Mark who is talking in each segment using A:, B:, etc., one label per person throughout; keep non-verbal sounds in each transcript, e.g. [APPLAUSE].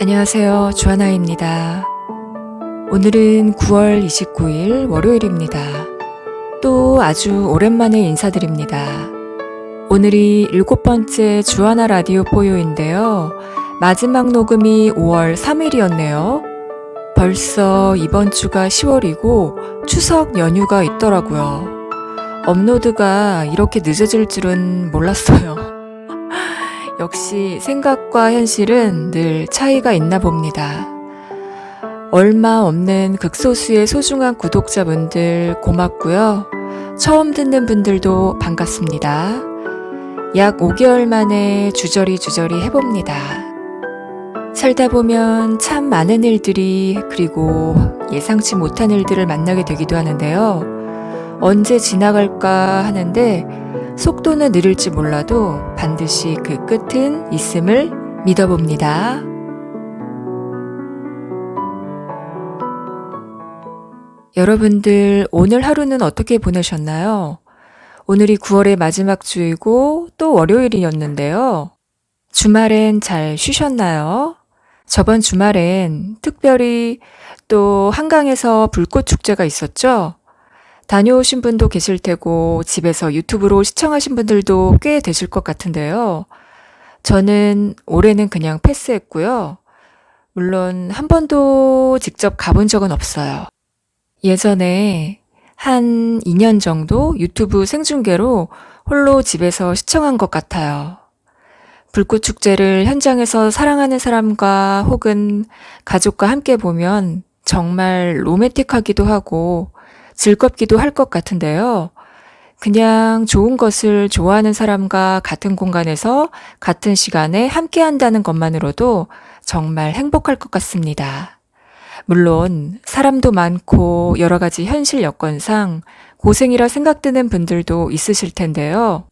A: 안녕하세요. 주하나입니다. 오늘은 9월 29일 월요일입니다. 또 아주 오랜만에 인사드립니다. 오늘이 일곱 번째 주하나 라디오 포요인데요. 마지막 녹음이 5월 3일이었네요. 벌써 이번 주가 10월이고 추석 연휴가 있더라고요. 업로드가 이렇게 늦어질 줄은 몰랐어요. 역시 생각과 현실은 늘 차이가 있나 봅니다. 얼마 없는 극소수의 소중한 구독자분들 고맙고요. 처음 듣는 분들도 반갑습니다. 약 5개월 만에 주저리 주저리 해봅니다. 살다 보면 참 많은 일들이 그리고 예상치 못한 일들을 만나게 되기도 하는데요. 언제 지나갈까 하는데 속도는 느릴지 몰라도 반드시 그 끝은 있음을 믿어봅니다. 여러분들 오늘 하루는 어떻게 보내셨나요? 오늘이 9월의 마지막 주이고 또 월요일이었는데요. 주말엔 잘 쉬셨나요? 저번 주말엔 특별히 또 한강에서 불꽃 축제가 있었죠? 다녀오신 분도 계실 테고 집에서 유튜브로 시청하신 분들도 꽤 되실 것 같은데요. 저는 올해는 그냥 패스했고요. 물론 한 번도 직접 가본 적은 없어요. 예전에 한 2년 정도 유튜브 생중계로 홀로 집에서 시청한 것 같아요. 불꽃 축제를 현장에서 사랑하는 사람과 혹은 가족과 함께 보면 정말 로맨틱하기도 하고 즐겁기도 할 것 같은데요. 그냥 좋은 것을 좋아하는 사람과 같은 공간에서 같은 시간에 함께 한다는 것만으로도 정말 행복할 것 같습니다. 물론 사람도 많고 여러 가지 현실 여건상 고생이라 생각드는 분들도 있으실 텐데요.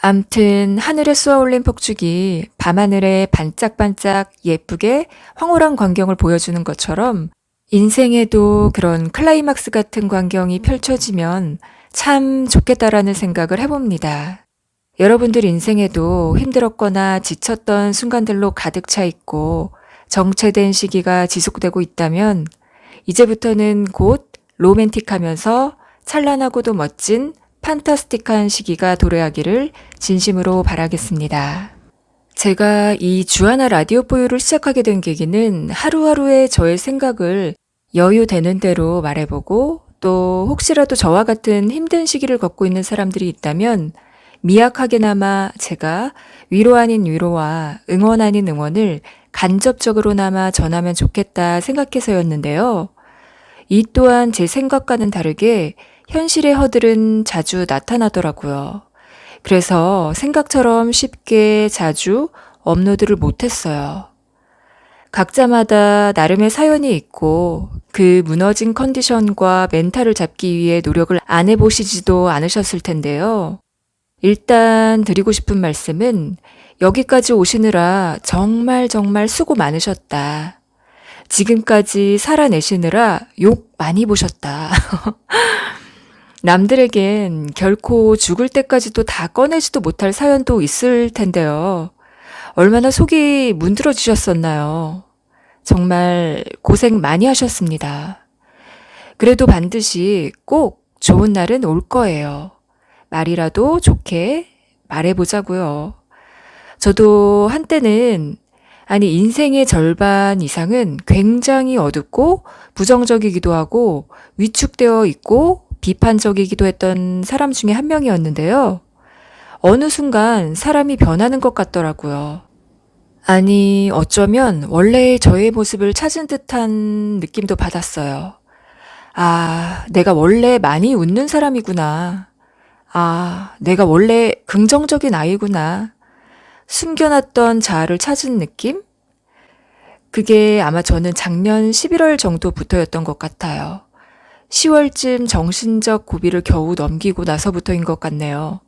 A: 암튼 하늘에 쏘아올린 폭죽이 밤하늘에 반짝반짝 예쁘게 황홀한 광경을 보여주는 것처럼 인생에도 그런 클라이막스 같은 광경이 펼쳐지면 참 좋겠다라는 생각을 해봅니다. 여러분들 인생에도 힘들었거나 지쳤던 순간들로 가득 차 있고 정체된 시기가 지속되고 있다면 이제부터는 곧 로맨틱하면서 찬란하고도 멋진 판타스틱한 시기가 도래하기를 진심으로 바라겠습니다. 제가 이 주하나 라디오 보유를 시작하게 된 계기는 하루하루의 저의 생각을 여유 되는 대로 말해보고 또 혹시라도 저와 같은 힘든 시기를 겪고 있는 사람들이 있다면 미약하게나마 제가 위로 아닌 위로와 응원 아닌 응원을 간접적으로나마 전하면 좋겠다 생각해서였는데요. 이 또한 제 생각과는 다르게 현실의 허들은 자주 나타나더라고요. 그래서 생각처럼 쉽게 자주 업로드를 못했어요. 각자마다 나름의 사연이 있고 그 무너진 컨디션과 멘탈을 잡기 위해 노력을 안 해보시지도 않으셨을 텐데요. 일단 드리고 싶은 말씀은 여기까지 오시느라 정말 정말 수고 많으셨다. 지금까지 살아내시느라 욕 많이 보셨다. [LAUGHS] 남들에겐 결코 죽을 때까지도 다 꺼내지도 못할 사연도 있을 텐데요. 얼마나 속이 문드러지셨었나요? 정말 고생 많이 하셨습니다. 그래도 반드시 꼭 좋은 날은 올 거예요. 말이라도 좋게 말해보자고요. 저도 한때는 아니 인생의 절반 이상은 굉장히 어둡고 부정적이기도 하고 위축되어 있고 비판적이기도 했던 사람 중에 한 명이었는데요. 어느 순간 사람이 변하는 것 같더라고요. 아니, 어쩌면 원래의 저의 모습을 찾은 듯한 느낌도 받았어요. 아, 내가 원래 많이 웃는 사람이구나. 아, 내가 원래 긍정적인 아이구나. 숨겨놨던 자아를 찾은 느낌? 그게 아마 저는 작년 11월 정도부터였던 것 같아요. 10월쯤 정신적 고비를 겨우 넘기고 나서부터인 것 같네요.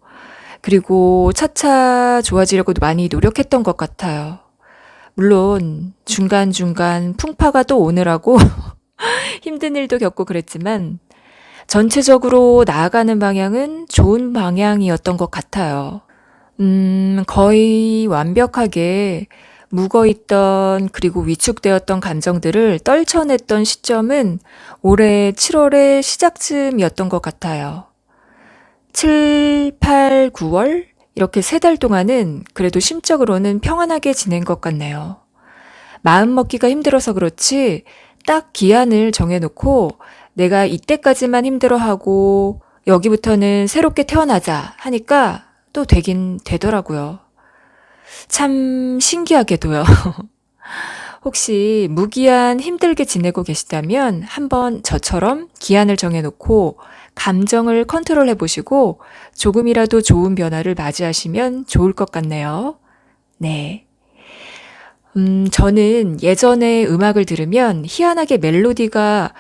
A: 그리고 차차 좋아지려고 많이 노력했던 것 같아요. 물론 중간중간 풍파가 또 오느라고 [LAUGHS] 힘든 일도 겪고 그랬지만 전체적으로 나아가는 방향은 좋은 방향이었던 것 같아요. 음, 거의 완벽하게 묵어있던 그리고 위축되었던 감정들을 떨쳐냈던 시점은 올해 7월의 시작쯤이었던 것 같아요. 7, 8, 9월? 이렇게 세 달 동안은 그래도 심적으로는 평안하게 지낸 것 같네요. 마음 먹기가 힘들어서 그렇지 딱 기한을 정해놓고 내가 이때까지만 힘들어하고 여기부터는 새롭게 태어나자 하니까 또 되긴 되더라고요. 참 신기하게도요. [LAUGHS] 혹시 무기한 힘들게 지내고 계시다면 한번 저처럼 기한을 정해놓고 감정을 컨트롤 해 보시고 조금이라도 좋은 변화를 맞이하시면 좋을 것 같네요. 네. 음, 저는 예전에 음악을 들으면 희한하게 멜로디가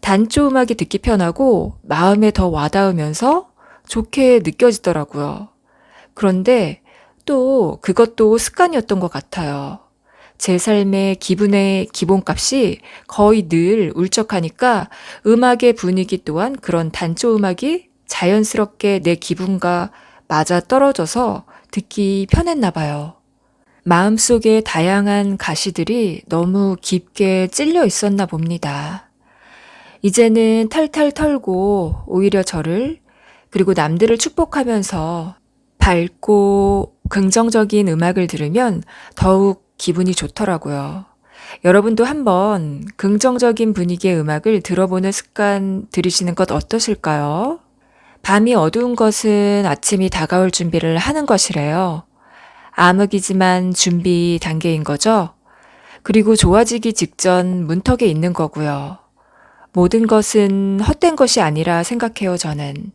A: 단조 음악이 듣기 편하고 마음에 더 와닿으면서 좋게 느껴지더라고요. 그런데 또 그것도 습관이었던 것 같아요. 제 삶의 기분의 기본값이 거의 늘 울적하니까 음악의 분위기 또한 그런 단조 음악이 자연스럽게 내 기분과 맞아 떨어져서 듣기 편했나 봐요. 마음속에 다양한 가시들이 너무 깊게 찔려 있었나 봅니다. 이제는 탈탈 털고 오히려 저를 그리고 남들을 축복하면서 밝고 긍정적인 음악을 들으면 더욱 기분이 좋더라고요. 여러분도 한번 긍정적인 분위기의 음악을 들어보는 습관 들이시는 것 어떠실까요? 밤이 어두운 것은 아침이 다가올 준비를 하는 것이래요. 암흑이지만 준비 단계인 거죠? 그리고 좋아지기 직전 문턱에 있는 거고요. 모든 것은 헛된 것이 아니라 생각해요, 저는.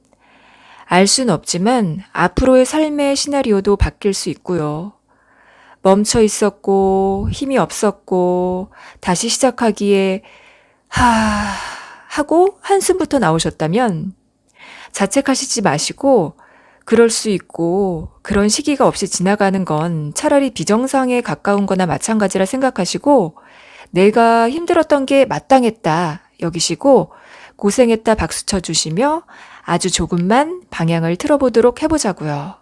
A: 알 순 없지만 앞으로의 삶의 시나리오도 바뀔 수 있고요. 멈춰 있었고, 힘이 없었고, 다시 시작하기에, 하, 하고 한숨부터 나오셨다면, 자책하시지 마시고, 그럴 수 있고, 그런 시기가 없이 지나가는 건 차라리 비정상에 가까운 거나 마찬가지라 생각하시고, 내가 힘들었던 게 마땅했다 여기시고, 고생했다 박수 쳐 주시며, 아주 조금만 방향을 틀어보도록 해보자고요.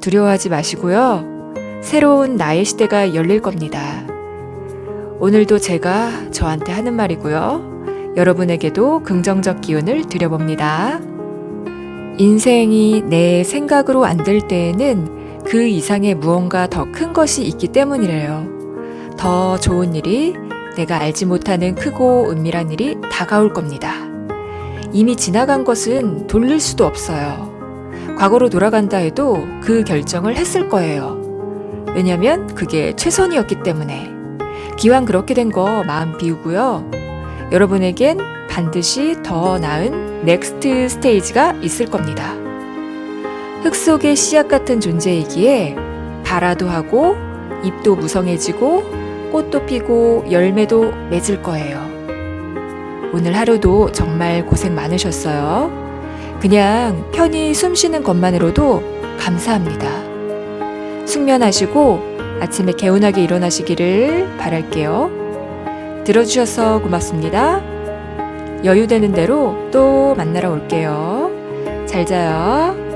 A: 두려워하지 마시고요. 새로운 나의 시대가 열릴 겁니다. 오늘도 제가 저한테 하는 말이고요. 여러분에게도 긍정적 기운을 드려봅니다. 인생이 내 생각으로 안 될 때에는 그 이상의 무언가 더 큰 것이 있기 때문이래요. 더 좋은 일이 내가 알지 못하는 크고 은밀한 일이 다가올 겁니다. 이미 지나간 것은 돌릴 수도 없어요. 과거로 돌아간다 해도 그 결정을 했을 거예요. 왜냐면 그게 최선이었기 때문에. 기왕 그렇게 된 거 마음 비우고요. 여러분에겐 반드시 더 나은 넥스트 스테이지가 있을 겁니다. 흙 속의 씨앗 같은 존재이기에 발아도 하고 잎도 무성해지고 꽃도 피고 열매도 맺을 거예요. 오늘 하루도 정말 고생 많으셨어요. 그냥 편히 숨 쉬는 것만으로도 감사합니다. 숙면하시고 아침에 개운하게 일어나시기를 바랄게요. 들어주셔서 고맙습니다. 여유되는 대로 또 만나러 올게요. 잘 자요.